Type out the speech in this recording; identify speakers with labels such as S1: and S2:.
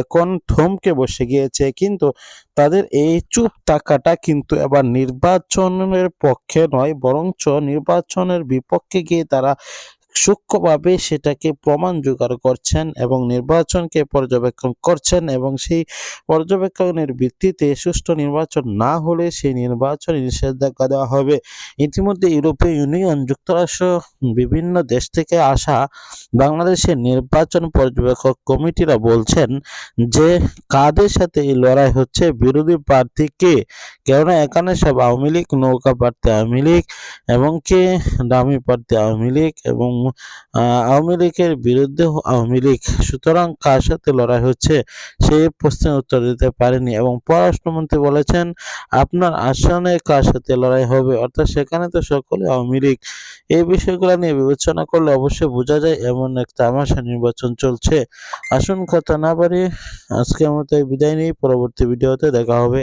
S1: এখন থমকে বসে গিয়েছে, কিন্তু তাদের এই চুপ থাকাটা কিন্তু এবার নির্বাচনের পক্ষে নয়, বরঞ্চ নির্বাচনের বিপক্ষে গিয়ে তারা সূক্ষ্মভাবে সেটাকে প্রমাণ জোগাড় করছেন এবং নির্বাচনকে পর্যবেক্ষণ করছেন এবং সেই পর্যবেক্ষণের ভিত্তিতে সুষ্ঠু নির্বাচন না হলে সেই নির্বাচনে নিষেধাজ্ঞা দেওয়া হবে। ইতিমধ্যে ইউরোপীয় ইউনিয়ন, যুক্তরাষ্ট্র, বিভিন্ন দেশ থেকে আসা বাংলাদেশের নির্বাচন পর্যবেক্ষক কমিটিরা বলছেন যে কাদের সাথে এই লড়াই হচ্ছে, বিরোধী প্রার্থী কে? কেননা এখানে সব আওয়ামী লীগ, নৌকা প্রার্থী আওয়ামী লীগ এবং কে? দামি প্রার্থী আওয়ামী লীগ এবং আওয়ামী লীগের বিরুদ্ধে আওয়ামী লীগ। সুতরাং কার সাথে লড়াই হচ্ছে সেই প্রশ্নের উত্তর দিতে পারেনি এবং পররাষ্ট্রমন্ত্রী বলেছেন, আপনার আসনে কার সাথে লড়াই হবে? অর্থাৎ সেখানে তো সকলে আওয়ামী লীগ। এই বিষয়গুলো নিয়ে বিবেচনা করলে অবশ্যই বোঝা যায় এমন এক তামাশা নির্বাচন চলছে। আসুন কথা না বাড়িয়ে আজকের মতো বিদায় নিয়ে পরবর্তী ভিডিওতে দেখা হবে।